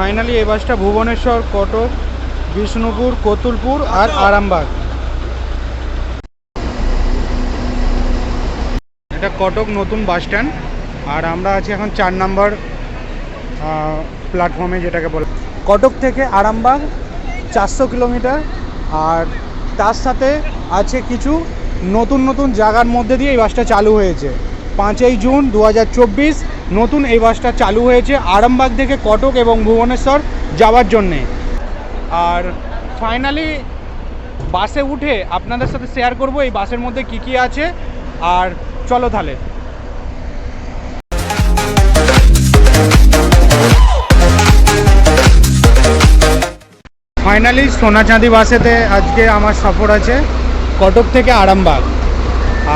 Finally এই বাসটা ভুবনেশ্বর, কটক, বিষ্ণুপুর, কতুলপুর আর আরামবাগ। এটা কটক নতুন বাস স্ট্যান্ড আর আমরা আছি এখন চার নাম্বার প্ল্যাটফর্মে যেটাকে বলে। কটক থেকে আরামবাগ চারশো কিলোমিটার আর তার সাথে আছে কিছু নতুন নতুন জায়গার মধ্যে দিয়ে এই বাসটা চালু হয়েছে। পাঁচই জুন দু হাজার চব্বিশ নতুন এই বাসটা চালু হয়েছে আরামবাগ থেকে কটক এবং ভুবনেশ্বর যাওয়ার জন্যে। আর ফাইনালি বাসে উঠে আপনাদের সাথে শেয়ার করব এই বাসের মধ্যে কি কি আছে। আর চলো তাহলে। ফাইনালি সোনা চাঁদি বাসেতে আজকে আমার সফর আছে কটক থেকে আরামবাগ।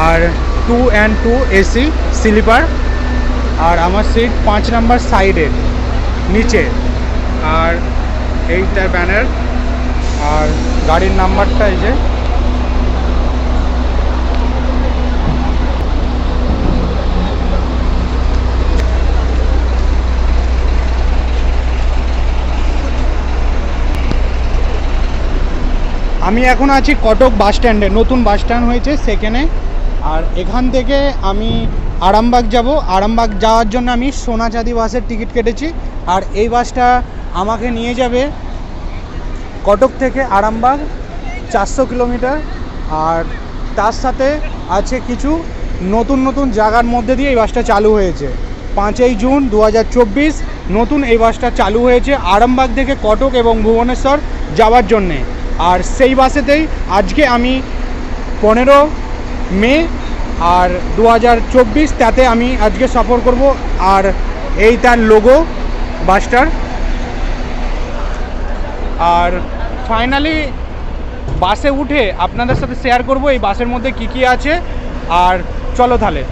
আর two and two AC sleeper আর আমার সিট পাঁচ নাম্বার সাইডের নিচে। আর এইটা ব্যানার, আর গাড়ির নাম্বারটা এই যে। আমি এখন আছি কটক বাস স্ট্যান্ডে, নতুন বাস স্ট্যান্ড হয়েছে সেখানে। আর এখান থেকে আমি আরামবাগ যাব। আরামবাগ যাওয়ার জন্য আমি সোনাচাঁদি বাসের টিকিট কেটেছি। আর এই বাসটা আমাকে নিয়ে যাবে কটক থেকে আরামবাগ চারশো কিলোমিটার। আর তার সাথে আছে কিছু নতুন নতুন জায়গার মধ্যে দিয়ে এই বাসটা চালু হয়েছে। পাঁচই জুন দু হাজার চব্বিশ নতুন এই বাসটা চালু হয়েছে আরামবাগ থেকে কটক এবং ভুবনেশ্বর যাওয়ার জন্যে। আর সেই বাসেতেই আজকে আমি পনেরো মে, আর দু হাজার চব্বিশ তাতে আমি আজকে সফর করব। আর এই তার লোগো বাসটার আর ফাইনালি বাসে উঠে আপনাদের সাথে শেয়ার করব এই বাসের মধ্যে কি কি আছে। আর চলো তাহলে।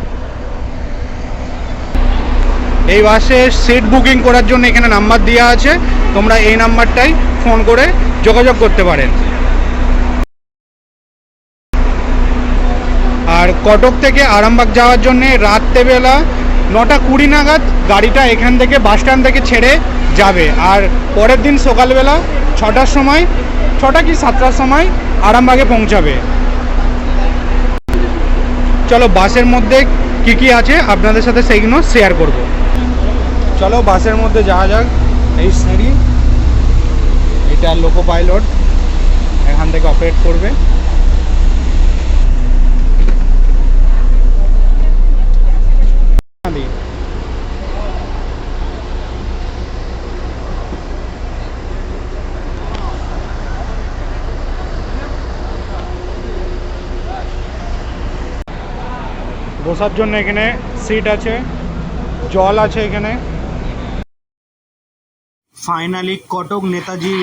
এই বাসে সিট বুকিং করার জন্য এখানে নাম্বার দেওয়া আছে। তোমরা এই নাম্বারটাই ফোন করে যোগাযোগ করতে পারেন। কটক থেকে আরামবাগ যাওয়ার জন্যে রাত্রেবেলা নটা কুড়ি নাগাদ গাড়িটা এখান থেকে বাস স্ট্যান্ড থেকে ছেড়ে যাবে। আর পরের দিন সকালবেলা ছটার সময়, ছটা কি সাতটার সময় আরামবাগে পৌঁছাবে। চলো বাসের মধ্যে কি কি আছে আপনাদের সাথে সেইগুলো শেয়ার করব। চলো বাসের মধ্যে যাওয়া যাক। এই সিঁড়ি, এটা লোকো পাইলট এখান থেকে অপারেট করবে। বসার জন্য এখানে সিট আছে, জল আছে এখানে। Finally Cuttack Netaji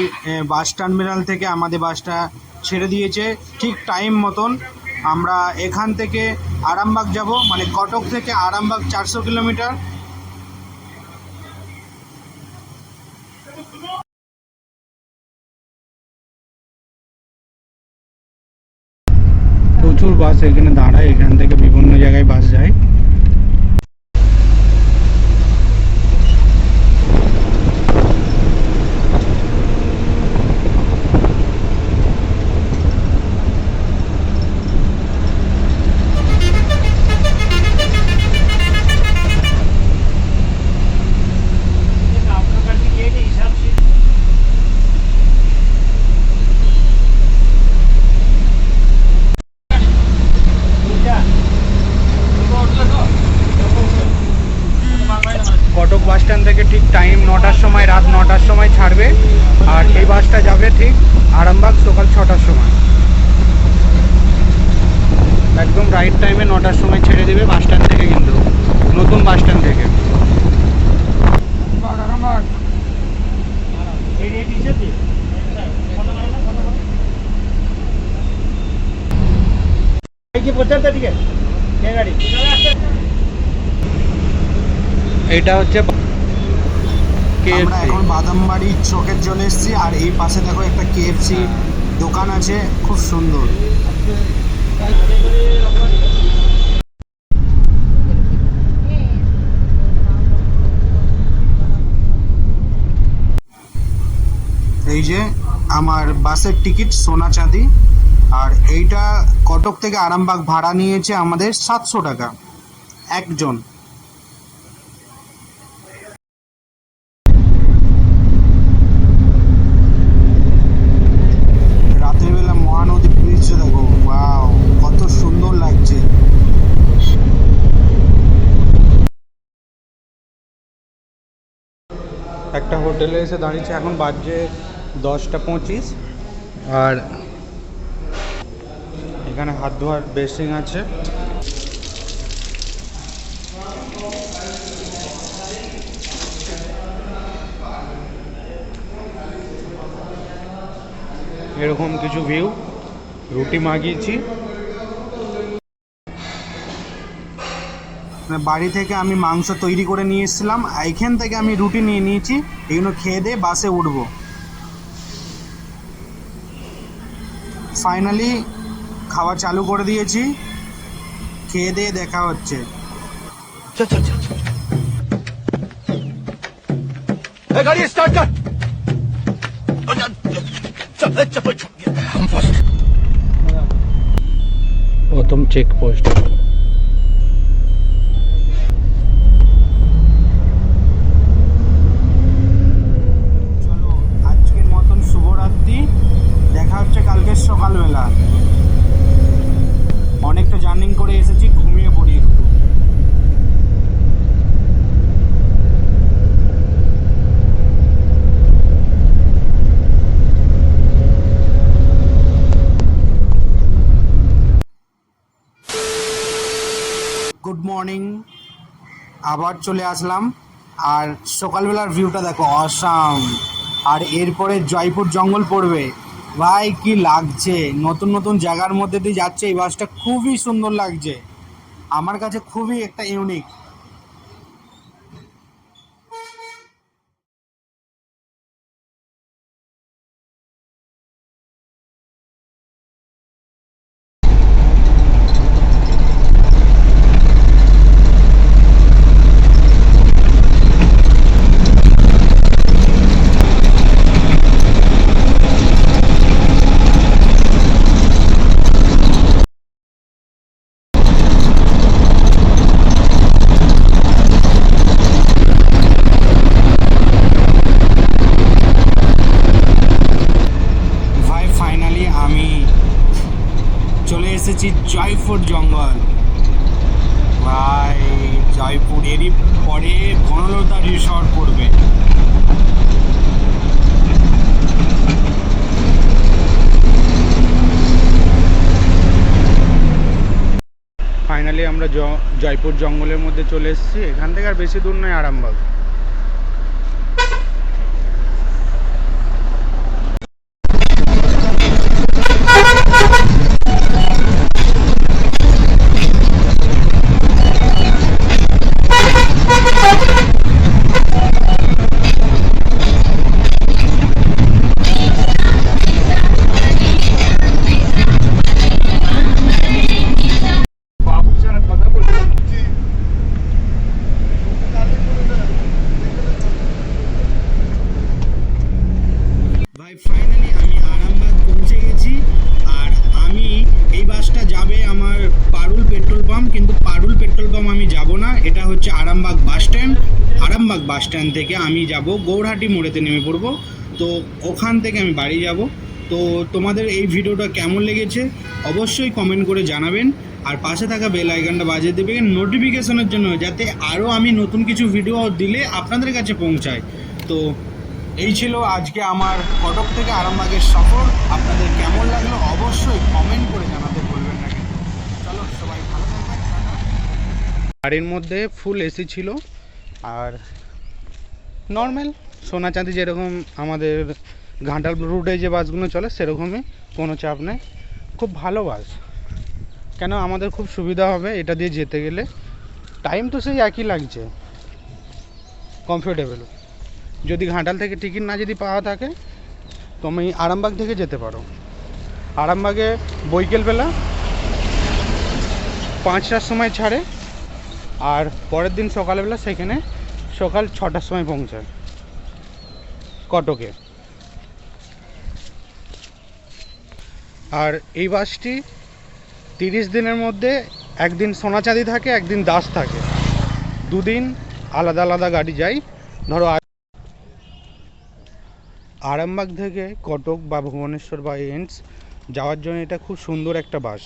bus terminal থেকে আমাদের বাসটা ছেড়ে দিয়েছে। ঠিক টাইম মতন আমরা এখান থেকে আরামবাগ যাব মানে কটক থেকে আরামবাগ চারশো কিলোমিটার। প্রচুর বাস এখানে দাঁড়ায়, এখান থেকে বিভিন্ন জায়গায় বাস যায় কটক বাস স্ট্যান্ড থেকে ঠিক টাইম নটার সময় রাত নটার সময় ছাড়বে আর এই বাসটা যাবে ঠিক আরামবাগ সকাল ছটার সময় একদম রাইট টাইমে নটার সময় ছেড়ে দেবে বাস স্ট্যান্ড থেকে কিন্তু নতুন বাস স্ট্যান্ড থেকে এইটা হচ্ছে আমরা এখন বাদামবাড়ি চোখের চলে এসেছি আর এই পাশে দেখো একটা কেএফসি দোকান আছে খুব সুন্দর। এই যে আমার বাসের টিকিট সোনা চাঁদি আর এইটা কটক থেকে আরামবাগ ভাড়া নিয়েছে আমাদের সাতশো টাকা একজন রাতের বেলা মহানদী ব্রিজ দেখো ওয়াও কত সুন্দর লাগছে একটা হোটেলে এসে দাঁড়িয়েছে এখন বাজে দশটা পঁচিশ। আর এখানে হাত ধোয়ার বেসিং আছে। এরকম কিছু ভিউ রুটি মাগিয়েছি। বাড়ি থেকে আমি মাংস তৈরি করে নিয়ে এসেছিলাম এইখান থেকে আমি রুটি নিয়ে নিয়েছি এগুলো খেয়ে দিয়ে বাসে উঠব ফাইনালি খাওয়া চালু করে দিয়েছি খেয়ে দিয়ে দেখা হচ্ছে প্রথম চেক পোস্ট সকালবেলা অনেকটা জার্নিং করে এসেছি, ঘুমিয়ে পড়ি একটু। গুড মর্নিং আবার চলে আসলাম। আর সকালবেলার ভিউটা দেখো, অসাম। আর এরপরে জয়পুর জঙ্গল পড়বে। ভাই, কি লাগছে? নতুন নতুন জায়গার মধ্যে দিয়ে যাচ্ছে। এই বাসটা খুবই সুন্দর লাগছে। আমার কাছে খুবই একটা ইউনিক ভাই ফাইনালি আমি চলে এসেছি জয়পুর জঙ্গল। ভাই জয়পুর এরই পরে বনলতা রিসর্ট পড়বে। ফাইনালি আমরা জয়পুর জঙ্গলের মধ্যে চলে এসেছি। এখান থেকে আর বেশি দূর নয়, আরামবাগ। পাম্প আমি যাব না, এটা হচ্ছে Arambagh bus stand. Arambagh bus stand থেকে আমি যাব, গৌরহাটি মোড়েতে নেমে পড়ব। তো ওখান থেকে আমি বাড়ি যাব। তো তোমাদের এই ভিডিওটা কেমন লেগেছে অবশ্যই কমেন্ট করে জানাবেন। আর পাশে থাকা বেল আইকনটা বাজিয়ে দেবেন নোটিফিকেশনের জন্য, যাতে আরও আমি নতুন কিছু ভিডিও দিলে আপনাদের কাছে পৌঁছায়। তো এই ছিল আজকে আমার কটক থেকে আরামবাগের সফর। আপনাদের কেমন লাগল অবশ্যই কমেন্ট করে জানাতে গাড়ির মধ্যে ফুল এসি ছিল। আর নর্মাল সোনা চাঁদি যেরকম আমাদের ঘাটাল রুটে যে বাসগুলো চলে, সেরকমই কোনো চাপ নেই। খুব ভালো বাস। কেন আমাদের খুব সুবিধা হবে এটা দিয়ে যেতে গেলে। টাইম তো সেই একই লাগছে। কমফোর্টেবল যদি ঘাটাল থেকে টিকিট না যদি পাওয়া থাকে, তুমি আরামবাগ থেকে যেতে পারো। আরামবাগে বৈকেলবেলা পাঁচটার সময় ছাড়ে। আর পরের দিন সকালবেলা সেখানে সকাল ছটার সময় পৌঁছায়। কটকে। আর এই বাসটি তিরিশ দিনের মধ্যে একদিন সোনাচাঁদি থাকে, একদিন দাস থাকে। দুদিন আলাদা আলাদা গাড়ি যায়। ধরো আরামবাগ থেকে কটক বা ভুবনেশ্বর বা এন্স যাওয়ার জন্য এটা খুব সুন্দর একটা বাস।